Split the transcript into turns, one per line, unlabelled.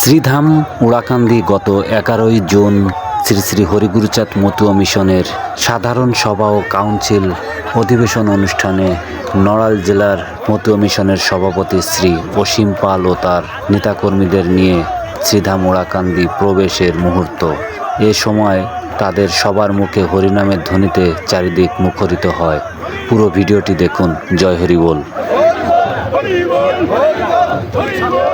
শ্রীধাম উড়াকান্দি গত এগারোই জুন শ্রী শ্রী হরিগুরুচাঁদ মতুয়া মিশনের সাধারণ সভা ও কাউন্সিল অধিবেশন অনুষ্ঠানে নড়াইল জেলার মতুয়া মিশনের সভাপতি শ্রী অসীম পাল ও তার নেতাকর্মীদের নিয়ে শ্রীধাম উড়াকান্দি প্রবেশের মুহূর্ত। এ সময় তাদের সবার মুখে হরিনামের ধ্বনিতে চারিদিক মুখরিত হয়। পুরো ভিডিওটি দেখুন। জয় হরি বল